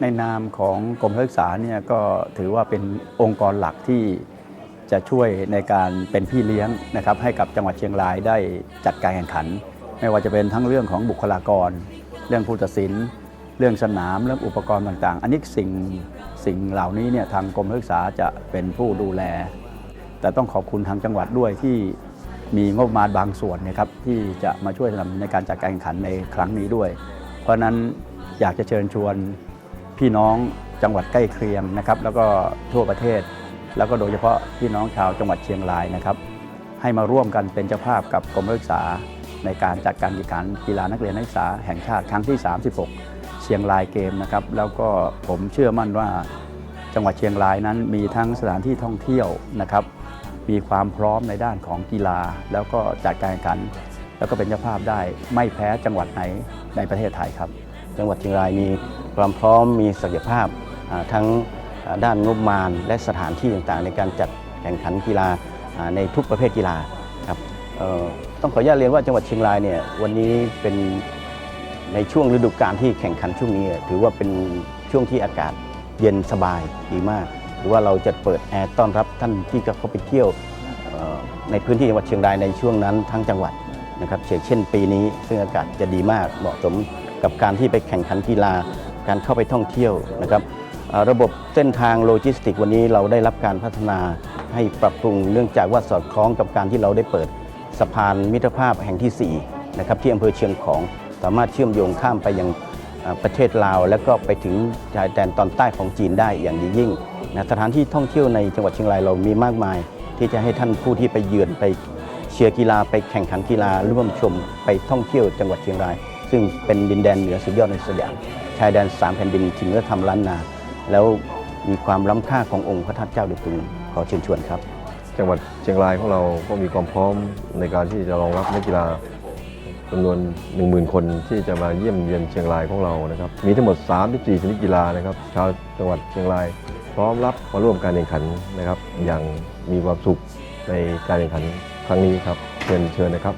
ในนามของกรมศึกษาเนี่ยก็ถือว่าเป็นองค์กรหลักที่จะช่วยในการเป็นพี่เลี้ยงนะครับให้กับจังหวัดเชียงรายได้จัดการแข่งขัน ไม่ว่าจะเป็นทั้งเรื่องของบุคลากร เรื่องผู้ตัดสิน เรื่องสนามเรื่องอุปกรณ์ต่างๆ อันนี้สิ่งสิ่งเหล่านี้เนี่ยทางกรมศึกษาจะเป็นผู้ดูแล แต่ต้องขอบคุณทางจังหวัดด้วยที่มีงบประมาณบางส่วนนะครับที่จะมาช่วยสนับสนุนในการจัดการแข่งขันในครั้งนี้ด้วย เพราะนั้นอยากจะเชิญชวน พี่น้องจังหวัดใกล้เคียงนะครับ แล้วก็ทั่วประเทศ แล้วก็โดยเฉพาะพี่น้องชาวจังหวัดเชียงรายนะครับ ให้มาร่วมกันเป็นเจ้าภาพกับกรมรศึกษา ในการจัดการแข่งขันกีฬานักเรียนนักศึกษาแห่งชาติครั้งที่ 36 เชียงรายเกมนะครับ แล้วก็ผมเชื่อมั่นว่าจังหวัดเชียงรายนั้นมีทั้งสถานที่ท่องเที่ยวนะครับ มีความพร้อมในด้านของกีฬา แล้วก็จัดการแข่งขัน แล้วก็เป็นเจ้าภาพได้ไม่แพ้จังหวัดไหนในประเทศไทยครับ จังหวัดเชียงรายมี ความพร้อมมีศักยภาพทั้งด้านงบประมาณ และสถานที่ต่างๆ ในการจัดแข่งขันกีฬาในทุกประเภทกีฬาครับต้องขออนุญาตเรียนว่าจังหวัดเชียงรายเนี่ยวันนี้เป็นในช่วงฤดูกาลที่แข่งขันช่วงนี้ ถือว่าเป็นช่วงที่อากาศเย็นสบายดีมาก หรือว่าเราจะเปิดแอร์ต้อนรับท่านที่เข้าไปเที่ยวในพื้นที่จังหวัดเชียงรายในช่วงนั้นทั้งจังหวัดนะครับเช่นปีนี้ ซึ่งอากาศจะดีมากเหมาะสมกับการที่ไปแข่งขันกีฬา การเข้าไปท่องเที่ยวนะครับระบบเส้นทางโลจิสติกวันนี้เราได้รับการพัฒนาให้ปรับปรุงเนื่องจากว่าสอดคล้องกับการที่เราได้เปิดสะพานมิตรภาพแห่งที่4นะครับที่อำเภอเชียงของสามารถเชื่อมโยงข้ามไปยังประเทศลาว แล้วก็ไปถึงชายแดนตอนใต้ของจีนได้อย่างดียิ่งนะสถานที่ท่องเที่ยวในจังหวัดเชียงรายเรามีมากมาย ที่จะให้ท่านผู้ที่ไปเยือนไปเชียร์กีฬาไปแข่งขันกีฬาร่วมชมไปท่องเที่ยวจังหวัดเชียงราย ซึ่งเป็นดินแดนเหนือสุดยอดในสยาม ชายแดนสามแผ่นดินถิ่นวัฒนธรรมล้านนา แล้วมีความล้ำค่าขององค์พระธาตุเจ้าเดือตุงขอเชิญชวนครับ จังหวัดเชียงรายของเราก็มีความพร้อมในการที่จะรองรับนักกีฬาจำนวน 10,000 คนที่จะมาเยี่ยมเยียนเชียงรายของเรานะครับ มีทั้งหมด 34 ชนิดกีฬานะครับ ชาวจังหวัดเชียงราย พร้อมรับมาร่วมการแข่งขันนะครับ อย่างมีความสุขในการแข่งขันครั้งนี้ครับ เชิญเชิญนะครับ